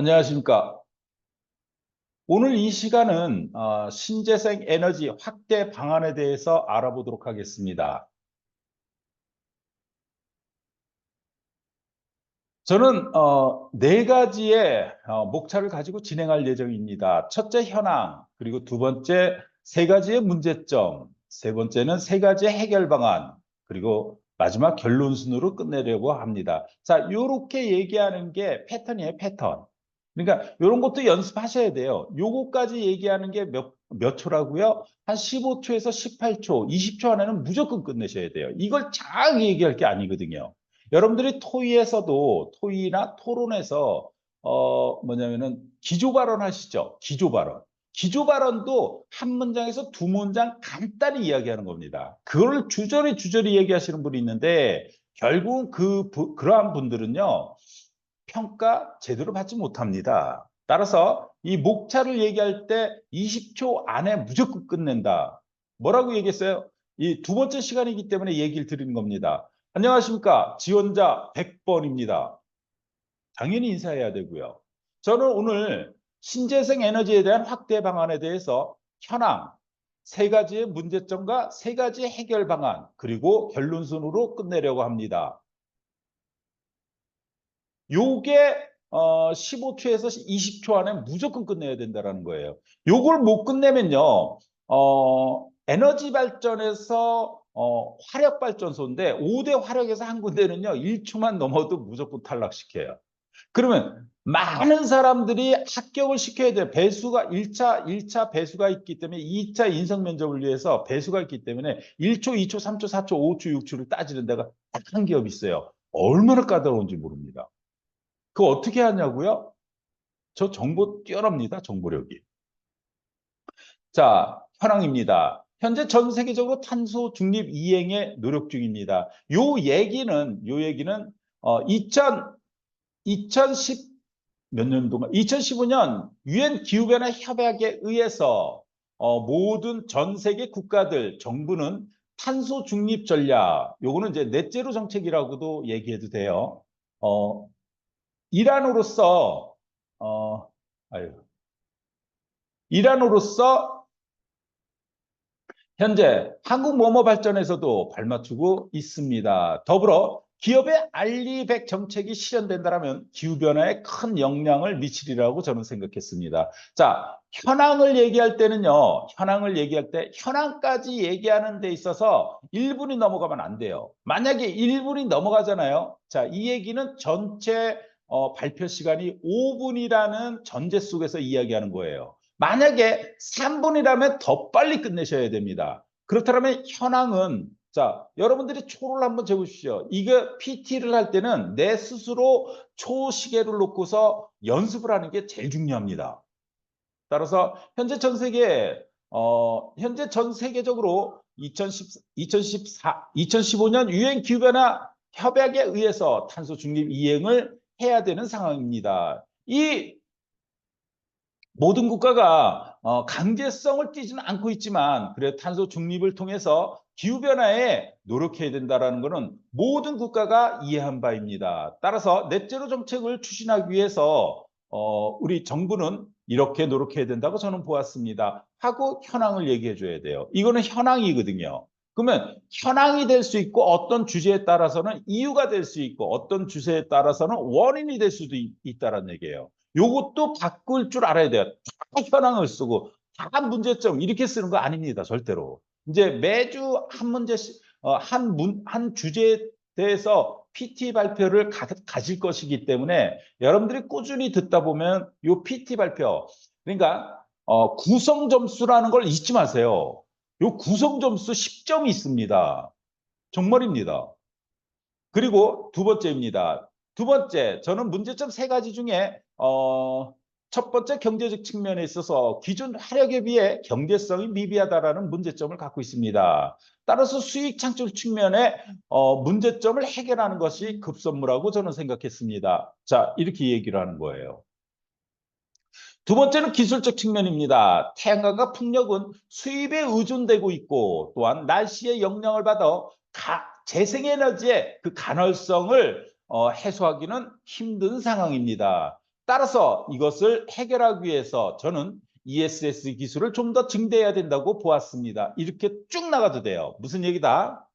안녕하십니까. 오늘 이 시간은 어, 신재생 에너지 확대 방안에 대해서 알아보도록 하겠습니다. 저는 어, 네 가지의 어, 목차를 가지고 진행할 예정입니다. 첫째 현황, 그리고 두 번째 세 가지의 문제점, 세 번째는 세 가지의 해결 방안, 그리고 마지막 결론 순으로 끝내려고 합니다. 자, 이렇게 얘기하는 게 패턴이에요, 패턴. 그러니까 이런 것도 연습하셔야 돼요. 요거까지 얘기하는 게 몇, 몇 초라고요? 한 15초에서 18초, 20초 안에는 무조건 끝내셔야 돼요. 이걸 쫙 얘기할 게 아니거든요. 여러분들이 토의에서도 토의나 토론에서 어 뭐냐면은 기조 발언 하시죠. 기조 발언. 기조 발언도 한 문장에서 두 문장 간단히 이야기하는 겁니다. 그걸 주저리 주저리 얘기하시는 분이 있는데 결국 그 그러한 분들은요. 평가 제대로 받지 못합니다. 따라서 이 목차를 얘기할 때 20초 안에 무조건 끝낸다. 뭐라고 얘기했어요? 이 두 번째 시간이기 때문에 얘기를 드리는 겁니다. 안녕하십니까. 지원자 100번입니다. 당연히 인사해야 되고요. 저는 오늘 신재생 에너지에 대한 확대 방안에 대해서 현황, 세 가지의 문제점과 세 가지의 해결 방안, 그리고 결론순으로 끝내려고 합니다. 요게 어 15초에서 20초 안에 무조건 끝내야 된다는 거예요. 요걸 못 끝내면요. 어 에너지 발전에서 어 화력 발전소인데 5대 화력에서 한 군데는요. 1초만 넘어도 무조건 탈락시켜요. 그러면 많은 사람들이 합격을 시켜야 돼요. 배수가 1차, 1차 배수가 있기 때문에 2차 인성 면접을 위해서 배수가 있기 때문에 1초, 2초, 3초, 4초, 5초, 6초를 따지는 데가 딱 한 기업 있어요. 얼마나 까다로운지 모릅니다. 그거 어떻게 하냐고요? 저 정보 뛰어납니다. 정보력이. 자, 현황입니다. 현재 전 세계적으로 탄소 중립 이행에 노력 중입니다. 요 얘기는 요 얘기는 어 2000, 2010 몇 년도가 2015년 유엔 기후변화 협약에 의해서 어 모든 전 세계 국가들 정부는 탄소 중립 전략 요거는 이제 넷제로 정책이라고도 얘기해도 돼요. 어 이란으로서 어 아유 이란으로서 현재 한국 모모 발전에서도 발맞추고 있습니다. 더불어 기업의 알리백 정책이 실현된다면 기후변화에 큰 영향을 미치리라고 저는 생각했습니다. 자, 현황을 얘기할 때는요, 현황을 얘기할 때 현황까지 얘기하는 데 있어서 1분이 넘어가면 안 돼요. 만약에 1분이 넘어가잖아요. 자, 이 얘기는 전체 어, 발표 시간이 5분이라는 전제 속에서 이야기하는 거예요. 만약에 3분이라면 더 빨리 끝내셔야 됩니다. 그렇다면 현황은 자 여러분들이 초를 한번 재보십시오. 이거 PT를 할 때는 내 스스로 초 시계를 놓고서 연습을 하는 게 제일 중요합니다. 따라서 현재 전 세계 어, 현재 전 세계적으로 2010, 2014, 2015년 유엔 기후변화 협약에 의해서 탄소 중립 이행을 해야 되는 상황입니다. 이 모든 국가가 어, 강제성을 띠지는 않고 있지만 그래 탄소 중립을 통해서 기후 변화에 노력해야 된다는 것은 모든 국가가 이해한 바입니다. 따라서 넷제로 정책을 추진하기 위해서 어, 우리 정부는 이렇게 노력해야 된다고 저는 보았습니다. 하고 현황을 얘기해 줘야 돼요. 이거는 현황이거든요. 그러면 현황이 될 수 있고 어떤 주제에 따라서는 이유가 될 수 있고 어떤 주제에 따라서는 원인이 될 수도 있, 다는 얘기예요. 요것도 바꿀 줄 알아야 돼요. 다 현황을 쓰고 다 문제점 이렇게 쓰는 거 아닙니다. 절대로. 이제 매주 한 문제씩 어, 한, 문, 한 주제에 대해서 PT 발표를 가, 가질 것이기 때문에 여러분들이 꾸준히 듣다 보면 요 PT 발표 그러니까 어, 구성 점수라는 걸 잊지 마세요. 요 구성 점수 10점이 있습니다. 정말입니다. 그리고 두 번째입니다. 두 번째, 저는 문제점 세 가지 중에 어, 첫 번째 경제적 측면에 있어서 기존 화력에 비해 경제성이 미비하다라는 문제점을 갖고 있습니다. 따라서 수익 창출 측면에 어, 문제점을 해결하는 것이 급선무라고 저는 생각했습니다. 자, 이렇게 얘기를 하는 거예요. 두 번째는 기술적 측면입니다. 태양광과 풍력은 수입에 의존되고 있고 또한 날씨의 영향을 받아 가, 재생에너지의 그 간헐성을 어, 해소하기는 힘든 상황입니다. 따라서 이것을 해결하기 위해서 저는 ESS 기술을 좀 더 증대해야 된다고 보았습니다. 이렇게 쭉 나가도 돼요. 무슨 얘기다?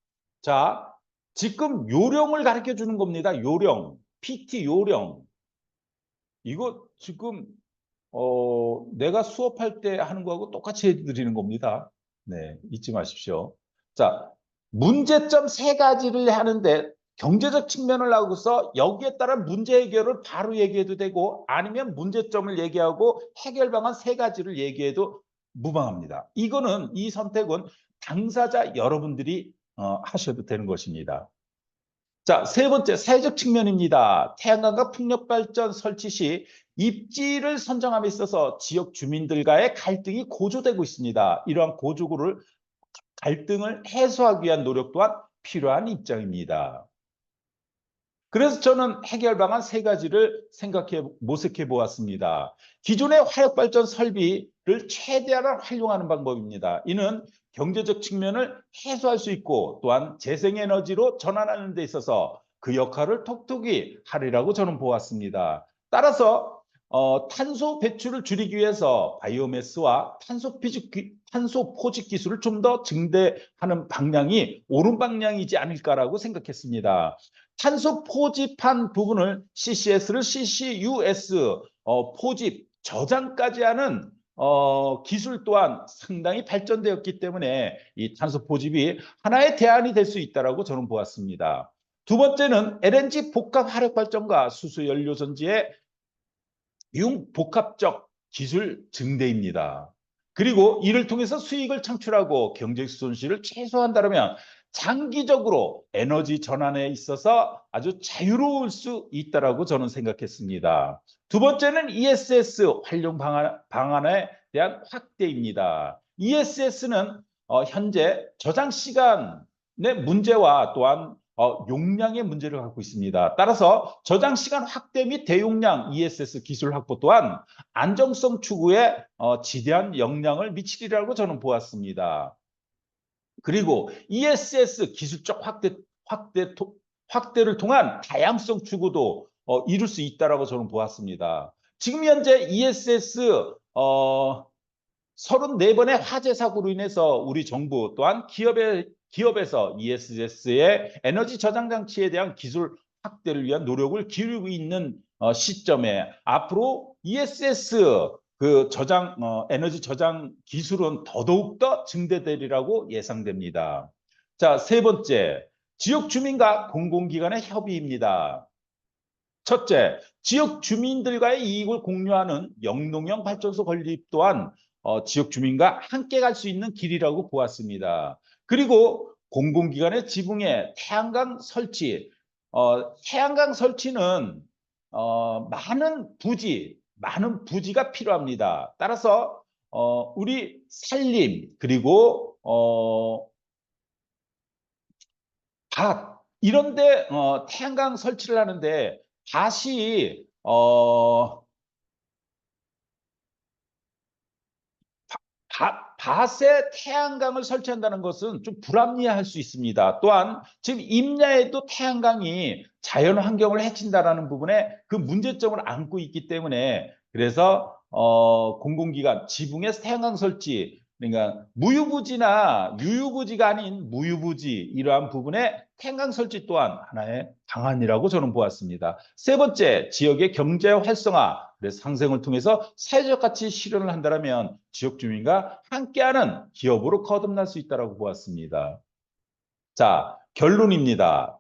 자, 지금 요령을 가르쳐 주는 겁니다. 요령. PT 요령. 이거 지금 어, 내가 수업할 때 하는 거하고 똑같이 해드리는 겁니다. 네, 잊지 마십시오. 자, 문제점 세 가지를 하는데 경제적 측면을 하고서 여기에 따른 문제 해결을 바로 얘기해도 되고 아니면 문제점을 얘기하고 해결 방안 세 가지를 얘기해도 무방합니다. 이거는 이 선택은 당사자 여러분들이 어, 하셔도 되는 것입니다. 자, 세 번째 사회적 측면입니다. 태양광과 풍력 발전 설치 시 입지를 선정함에 있어서 지역 주민들과의 갈등이 고조되고 있습니다. 이러한 고조를 갈등을 해소하기 위한 노력 또한 필요한 입장입니다. 그래서 저는 해결 방안 세 가지를 생각해 모색해 보았습니다. 기존의 화력 발전 설비를 최대한 활용하는 방법입니다. 이는 경제적 측면을 해소할 수 있고 또한 재생에너지로 전환하는 데 있어서 그 역할을 톡톡히 하리라고 저는 보았습니다. 따라서 어, 탄소 배출을 줄이기 위해서 바이오매스와 탄소 피직, 탄소 포집 기술을 좀 더 증대하는 방향이 옳은 방향이지 않을까라고 생각했습니다. 탄소 포집한 부분을 CCS를 CCUS 어, 포집 저장까지 하는 어, 기술 또한 상당히 발전되었기 때문에 이 탄소 포집이 하나의 대안이 될 수 있다라고 저는 보았습니다. 두 번째는 LNG 복합 화력 발전과 수소 연료 전지의 융복합적 기술 증대입니다. 그리고 이를 통해서 수익을 창출하고 경제 손실을 최소화한다면 장기적으로 에너지 전환에 있어서 아주 자유로울 수 있다라고 저는 생각했습니다. 두 번째는 ESS 활용 방안, 방안에 대한 확대입니다. ESS는 어, 현재 저장 시간의 문제와 또한 어, 용량의 문제를 갖고 있습니다. 따라서 저장 시간 확대 및 대용량 ESS 기술 확보 또한 안정성 추구에 어, 지대한 영향을 미치리라고 저는 보았습니다. 그리고 ESS 기술적 확대, 확대, 확대를 통한 다양성 추구도 어, 이룰 수 있다라고 저는 보았습니다. 지금 현재 ESS 어, 34번의 화재 사고로 인해서 우리 정부 또한 기업의 기업에서 ESS의 에너지 저장 장치에 대한 기술 확대를 위한 노력을 기울이고 있는 어, 시점에 앞으로 ESS 그 저장 어, 에너지 저장 기술은 더더욱 더 증대되리라고 예상됩니다. 자, 세 번째. 지역 주민과 공공기관의 협의입니다. 첫째, 지역 주민들과의 이익을 공유하는 영농형 발전소 건립 또한 어, 지역 주민과 함께 갈 수 있는 길이라고 보았습니다. 그리고 공공기관의 지붕에 태양광 설치, 어, 태양광 설치는 어, 많은 부지, 많은 부지가 필요합니다. 따라서 어, 우리 산림 그리고 어, 밭 이런데 어, 태양광 설치를 하는데 밭이 어, 밭, 밭에 태양광을 설치한다는 것은 좀 불합리할 수 있습니다. 또한 지금 임야에도 태양광이 자연 환경을 해친다라는 부분에 그 문제점을 안고 있기 때문에 그래서 어, 공공기관 지붕에 태양광 설치 그러니까 무유부지나 유유부지가 아닌 무유부지 이러한 부분에 태양광 설치 또한 하나의 방안이라고 저는 보았습니다. 세 번째, 지역의 경제 활성화, 그래서 상생을 통해서 사회적 가치 실현을 한다면 지역 주민과 함께하는 기업으로 거듭날 수 있다고 보았습니다. 자, 결론입니다.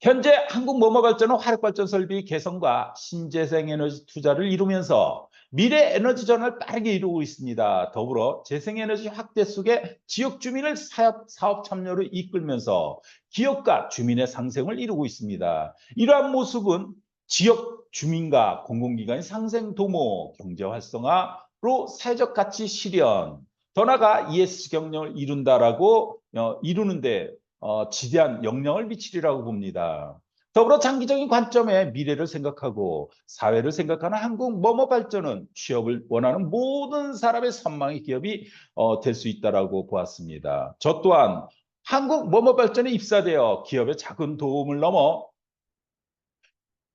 현재 한국 모모 발전은 화력 발전 설비 개선과 신재생 에너지 투자를 이루면서 미래 에너지 전환을 빠르게 이루고 있습니다. 더불어 재생 에너지 확대 속에 지역 주민을 사업, 사업 참여로 이끌면서 기업과 주민의 상생을 이루고 있습니다. 이러한 모습은 지역 주민과 공공기관의 상생 도모, 경제 활성화로 사회적 가치 실현, 더 나아가 ES 경영을 이룬다라고 어, 이루는데 어, 지대한 영향을 미치리라고 봅니다. 더불어 장기적인 관점에 미래를 생각하고 사회를 생각하는 한국 뭐뭐 발전은 취업을 원하는 모든 사람의 선망의 기업이 어, 될 수 있다라고 보았습니다. 저 또한 한국 뭐뭐 발전에 입사되어 기업의 작은 도움을 넘어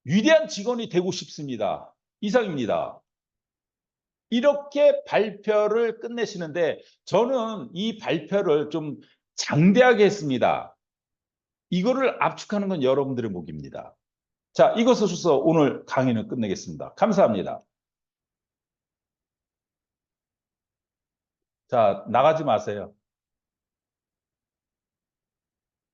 위대한 직원이 되고 싶습니다. 이상입니다. 이렇게 발표를 끝내시는데 저는 이 발표를 좀 장대하게 했습니다. 이거를 압축하는 건 여러분들의 몫입니다. 자, 이것으로서 오늘 강의는 끝내겠습니다. 감사합니다. 자, 나가지 마세요.